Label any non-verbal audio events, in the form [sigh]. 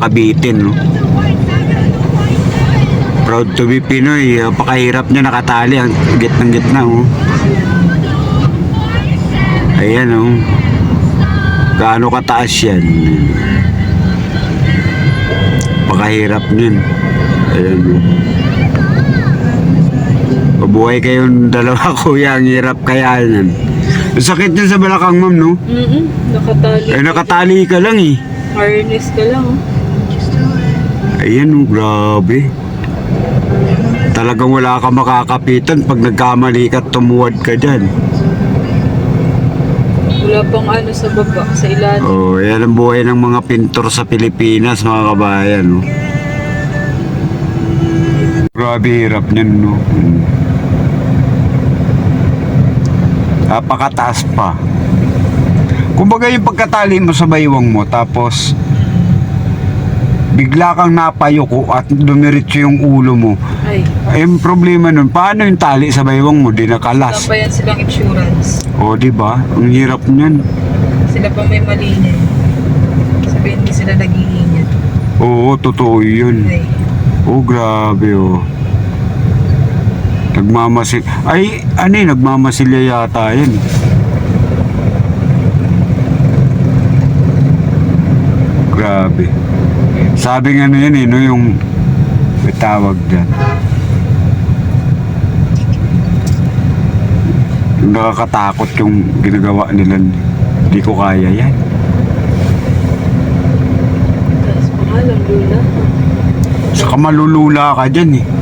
Kabitin, no? Proud to be Pinoy. Napakahirap niya nakatali ang gitnang gitna, oh. Ayan, oh. Gaano kataas yan. Napakahirap niyan. Ayan, oh. Mabuhay kayong [laughs] dalawa, kuya. Ang hirap kaya yan. Sakit niya sa balakang, ma'am, no? Mm-mm. Nakatali. Ay, nakatali ka lang, eh. Harness ka lang. oh. Ayan, oh, grabe. Talagang wala ka makakapitan pag nagkamali ka tumuwad ka dyan. Wala pang ano sa baba, sa ilalim. Oh, yan ang buhay ng mga pintor sa Pilipinas, mga kabayan. No? Grabe hirap niyan, no? Napakataas pa. Kumbaga yung pagkatali mo sa baywang mo, tapos bigla kang napayuko at dumiretso yung ulo mo. Ay, yung problema nun, paano yung tali sa baywang mo? Di wala nakalas. pa yan silang insurance. O, di ba? Ang hirap niyan. Sila pa may mali niya. Sabihin hindi sila nag-iingat. Oo, totoo yun. Ay, Oh, grabe oh. Nagmamasil. Ay, ano eh, nagmamasilya yata yan. Grabe. Sabi nga ano yan eh, no, yung may tawag dyan. Yung nakakatakot yung ginagawa nila. Hindi ko kaya yan. Saka malulula ka dyan eh.